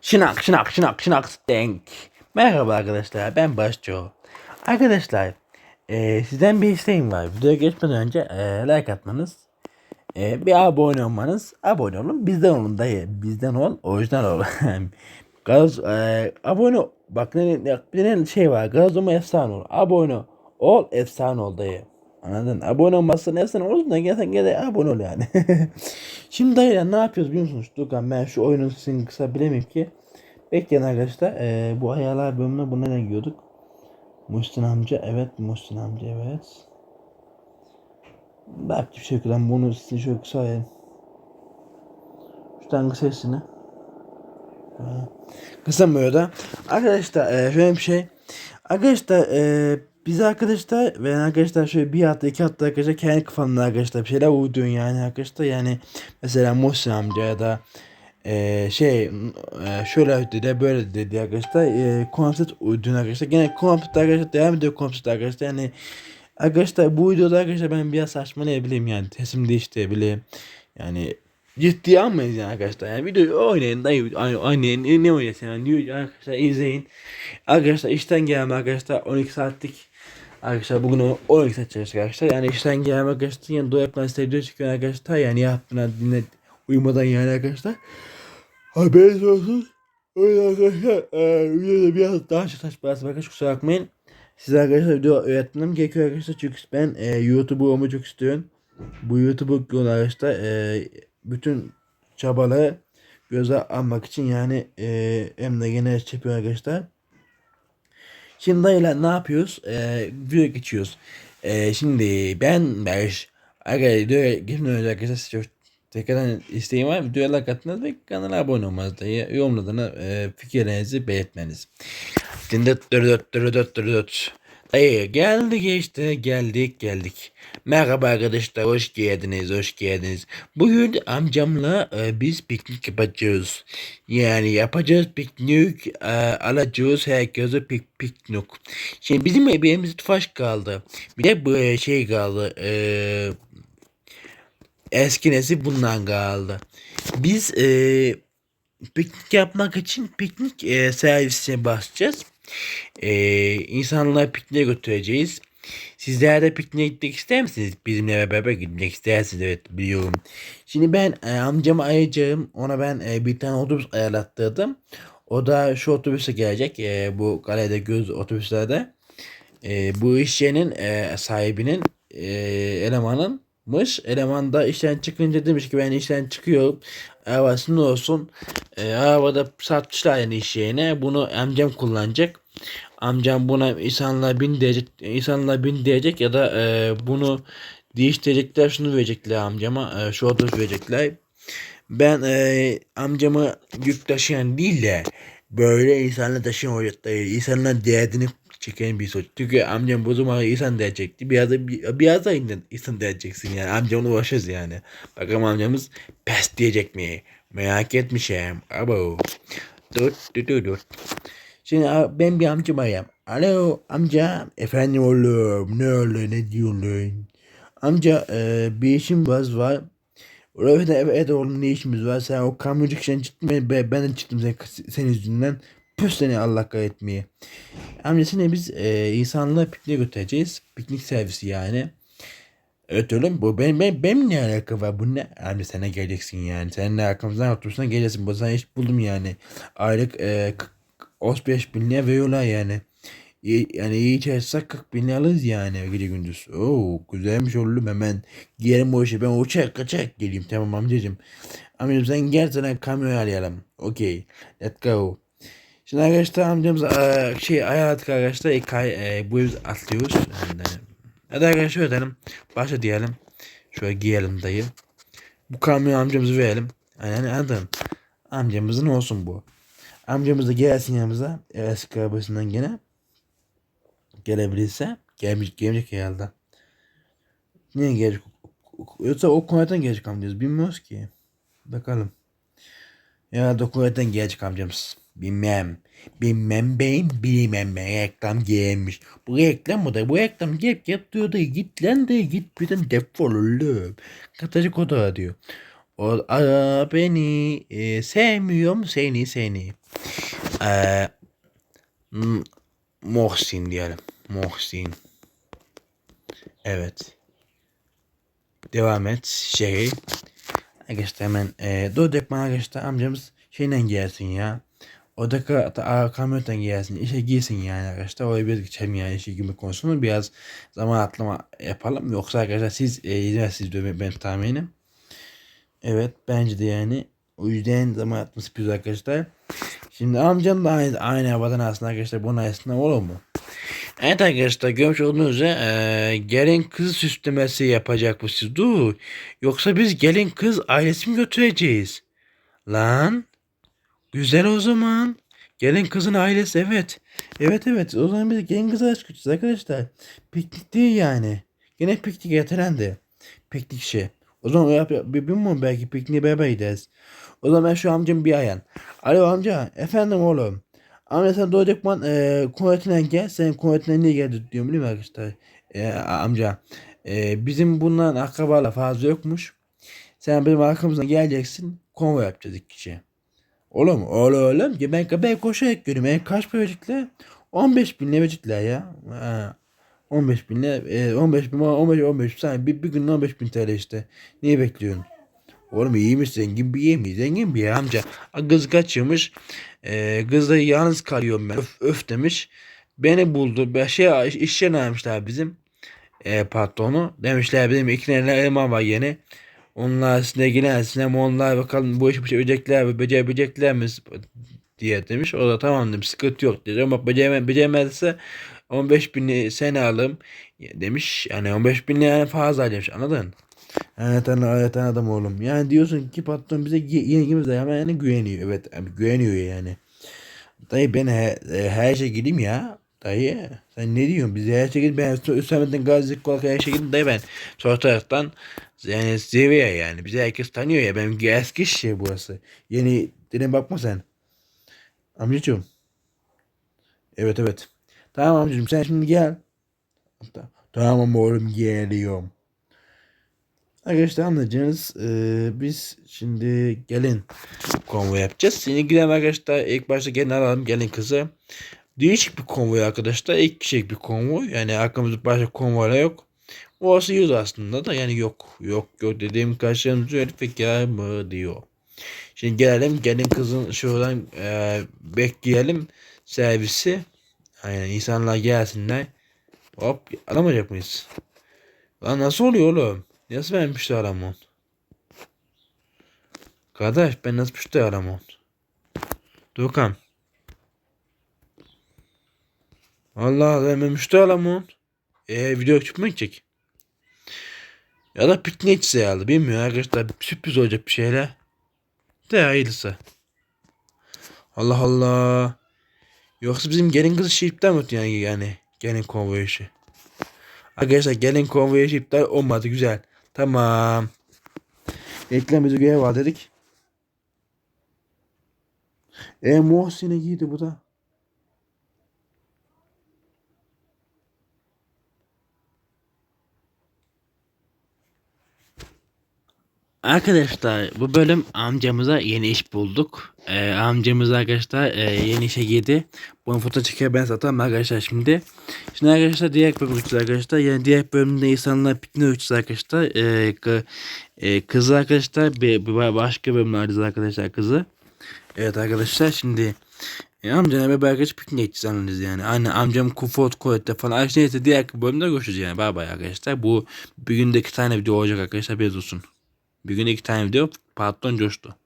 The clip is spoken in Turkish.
Şınak şınak şınak şınak denk. Merhaba arkadaşlar ben Başço. Arkadaşlar eee, sizden bir isteğim var. Videoya geçmeden önce eee, like atmanız. eee, bir abone olmanız. Abone olun bizden olun dayı. Bizden ol orijinal ol. Gaz, eee, abone. Bak ne, ne, tane şey var. Gaz olma efsane ol. Abone ol efsane ol dayı. Anladın? Abone olmazsan efsane olursun da gel sen gel abone ol yani. Şimdi dayılar ne yapıyoruz biliyor musunuz? Durkan ben şu oyunun sizin kısa bilemeyim ki. Bekleyin arkadaşlar. Ee, bu ayarlar bölümüne bu nereden giyiyorduk? Muhsin amca evet Muhsin amca evet. Belki bir şekilde bunu size şöyle kısa ayarlayayım. Şu tane sesini. Kısa böyle da. Arkadaşlar e, şöyle bir şey. Arkadaşlar e, biz arkadaşlar ve arkadaşlar şöyle bir hafta iki hafta arkadaşlar kendi kafamda arkadaşlar bir şeyler uyduruyorum yani arkadaşlar. Yani mesela Muhsin amca ya da e, şey e, şöyle dedi böyle dedi arkadaşlar. E, konsept uyduruyorum arkadaşlar. Gene konsept arkadaşlar devam ediyor konsept arkadaşlar. Yani arkadaşlar bu videoda arkadaşlar ben biraz saçmalayabilirim yani. Sesim değiştirebilirim yani ciddiye almayız yani arkadaşlar. Yani videoyu oynayın dayı oynayın ne, oynayasın yani diyor arkadaşlar izleyin. Arkadaşlar işten gelme arkadaşlar. 12 saatlik Arkadaşlar bugün o 12 saat çalıştık arkadaşlar. Yani işten gelme arkadaşlar. Yani doyaklan size video çekiyor arkadaşlar. Yani yaptığına dinle uyumadan yani arkadaşlar. Haberiniz olsun. Öyle arkadaşlar. E, videoda biraz daha çok saç parası arkadaşlar kusura bakmayın. Size arkadaşlar video öğretmem gerekiyor arkadaşlar. Çünkü ben e, YouTuber olmayı çok istiyorum. Bu YouTuber yolu arkadaşlar. E, bütün çabaları göze almak için yani e, hem de gene yapıyor arkadaşlar. Şimdi dayılar ne yapıyoruz? Ee, video geçiyoruz. Ee, şimdi ben Berş. Arkadaşlar videoya geçmeden önce arkadaşlar çok tekrardan isteğim var. Videoya like atmanız ve kanala abone olmanız dayı. Yorumlarına e, fikirlerinizi belirtmeniz. Şimdi dört dört dört dört dört Dayı geldik işte geldik geldik. Merhaba arkadaşlar hoş geldiniz hoş geldiniz. Bugün amcamla e, biz piknik yapacağız. Yani yapacağız piknik e, alacağız herkese pik piknik. Şimdi bizim evimizde tufaş kaldı. Bir de bu e, şey kaldı. E, eski nesil bundan kaldı. Biz e, piknik yapmak için piknik e, servisine basacağız. E, insanlara pikniğe götüreceğiz. Sizler de pikniğe gitmek ister misiniz? Bizimle beraber gitmek istersiniz evet biliyorum. Şimdi ben e, amcamı ayıracağım. Ona ben e, bir tane otobüs ayarlattırdım. O da şu otobüse gelecek. E, bu galede göz otobüslerde. E, bu iş yerinin e, sahibinin e, elemanınmış. Eleman da işten çıkınca demiş ki ben işten çıkıyorum. Arabası olsun. E, arabada satmışlar yani iş yerine. Bunu amcam kullanacak. Amcam buna insanlar bin diyecek, insanlar bin diyecek ya da e, bunu değiştirecekler şunu verecekler amcama e, şu otobüs verecekler. Ben e, amcamı yük taşıyan değil de böyle insanla taşıyan olacaklar. İnsanlar derdini çeken bir sonuç. Çünkü amcam bu zaman insan diyecekti. Biraz da biraz da insan diyeceksin yani. Amcamla uğraşırız yani. Bakalım amcamız pes diyecek mi? Merak etmişim. Abo. Dur dur dur dur. Şimdi ben bir amcam arayayım. Alo amca. Efendim oğlum. Ne oluyor ne diyorsun? Amca e, bir işim var var. Evet evet oğlum ne işimiz var? Sen o kamyoncu kişiden çıktın ben, ben, de çıktım sen, senin yüzünden. Püs seni Allah kahretmeye. Amca seni biz e, insanlığa pikniğe götüreceğiz. Piknik servisi yani. Evet oğlum bu benim, benim, benim ne alaka var bu ne? Amca sen ne geleceksin yani. Sen ne arkamızdan oturursan geleceksin. Bu sana iş buldum yani. Aylık e, 35 bin lira veriyorlar yani. İyi, yani iyi çalışsak 40 bin alırız yani gece gündüz. Oo güzelmiş oğlum hemen giyelim o işi. Ben uçak kaçak geleyim tamam amcacım. Amcacım sen gel sana kamyon ayarlayalım. Okey. Let's go. Şimdi arkadaşlar amcamız eee, şey ayarladık arkadaşlar. İlk ay eee, bu yüz atlıyoruz. Yani, hadi arkadaşlar şöyle edelim. Başla diyelim. Şöyle giyelim dayı. Bu kamyon amcamızı verelim. Yani anladın. Amcamızın olsun bu. Amcamız da gelsin yanımıza. Eski arabasından gene. Gelebilirse. Gelmiş, gelecek herhalde. Niye gelecek? Yoksa o konudan gelecek amcamız. Bilmiyoruz ki. Bakalım. Ya da konudan gelecek amcamız. Bilmem. Bilmem ben bilmem ben. Reklam gelmiş. Bu reklam mı da? Bu reklam gelip gelip diyor da git lan da git birden defol oğlum. Katıcı koda diyor. O ara beni e, sevmiyorum seni seni. Ee, M- Muhsin diyelim. Muhsin. Evet. Devam et. Şey. Arkadaşlar hemen e, Dodek bana arkadaşlar amcamız şeyle gelsin ya. O da ka- kamyonetten gelsin. işe giysin yani arkadaşlar. Oraya bir geçelim yani işe girme konusunu biraz zaman atlama yapalım. Yoksa arkadaşlar siz e, izlemezsiniz diyor ben tahminim. Evet bence de yani. O yüzden zaman atması yapıyoruz arkadaşlar. Şimdi amcam da aynı, aynı havadan aslında arkadaşlar bunun aslında olur mu? Evet arkadaşlar görmüş olduğunuz üzere e, gelin kız süslemesi yapacak bu siz. Dur. Yoksa biz gelin kız ailesi mi götüreceğiz? Lan. Güzel o zaman. Gelin kızın ailesi evet. Evet evet o zaman biz gelin kızı aşk götüreceğiz arkadaşlar. Piknik değil yani. Gene piknik ertelendi. Piknik şey. O zaman yap, bilmiyorum belki pikniğe beraber gideriz. O zaman şu amcam bir ayan. Alo amca. Efendim oğlum. Amca sen doğacakman e, kuvvetine gel. Sen kuvvetine niye geldin diyorum biliyor musun arkadaşlar? E, amca. E, bizim bundan akrabalar fazla yokmuş. Sen benim arkamızdan geleceksin. Konvoy yapacağız iki kişi. Oğlum oğlum oğlum. Ya ben, ben koşarak görüyorum. Ben kaç verecekler? 15 bin ne verecekler ya? Ha. 15 bin ne? E, 15 bin 15 15 sen bir, bir gün 15 bin TL işte. Niye bekliyorsun? Oğlum iyi mi zengin bir iyi? Zengin bir amca. Kız kaçırmış. Ee, kız da yalnız kalıyorum ben. Öf, öf demiş. Beni buldu. Bir şey iş yerine almışlar bizim. E, patronu. Demişler bizim iki tane eleman var yeni. Onlar sizinle ilgilensin ama onlar bakalım bu işi becerecekler mi, becerebilecekler mi diye demiş. O da tamam demiş sıkıntı yok dedi ama beceremez, beceremezse 15 bini sen alım demiş. Yani 15 bin yani fazla demiş anladın? Evet evet anladım oğlum. Yani diyorsun ki patron bize yengimize hemen yani güveniyor. Evet güveniyor yani. Dayı ben her, her şey gideyim ya. Dayı sen ne diyorsun? Biz her gidip ben Hüsamettin Gazi Kolak her gidip dayı ben. Sol taraftan yani seviye yani. Bizi herkes tanıyor ya. Benim eski şey burası. Yeni dedim bakma sen. Amcacığım. Evet evet. Tamam amcacığım sen şimdi gel. Tamam oğlum geliyorum. Arkadaşlar anlayacağınız e, biz şimdi gelin konvoy yapacağız. Seni gidelim arkadaşlar ilk başta gelin alalım gelin kızı. Değişik bir konvoy arkadaşlar. İlk kişilik bir konvoy. Yani arkamızda başka konvoyla yok. Orası yüz aslında da yani yok. Yok yok dediğim karşılarımızı gel mı diyor. Şimdi gelelim gelin kızın şuradan e, bekleyelim servisi. Aynen insanlar gelsinler. Hop alamayacak mıyız? Lan nasıl oluyor oğlum? Nasıl ben müşteri alamam? Kardeş ben nasıl müşteri alamam? Dokan. Allah müşteri alamam. Eee video çıkmak çek. Ya da gitse herhalde. Bilmiyorum arkadaşlar. Sürpriz olacak bir şeyler. De hayırlısı. Allah Allah. Yoksa bizim gelin kızı şey iptal mi yani yani? Gelin konvoyu işi. Arkadaşlar gelin konvoyu işi iptal olmadı güzel. Tamam. Reklam görev var dedik. E Muhsin'e giydi bu da. Arkadaşlar bu bölüm amcamıza yeni iş bulduk. Ee, amcamız arkadaşlar e, yeni işe girdi. Bunu foto çeker ben satarım arkadaşlar şimdi. Şimdi arkadaşlar diğer bölüm arkadaşlar. Yani diğer bölümde insanlar pikniğe uçacağız arkadaşlar. Ee, e, kızı arkadaşlar bir, bir başka bölümlerde arkadaşlar kızı. Evet arkadaşlar şimdi e, amcamla beraber arkadaş pikniğe gideceğiz yani. Anne amcam Kufot Koyet'te falan. Neyse diğer bölümde görüşürüz yani. Bay bay arkadaşlar. Bu bir günde iki tane video olacak arkadaşlar. Bez olsun. Bir gün iki tane video patron coştu.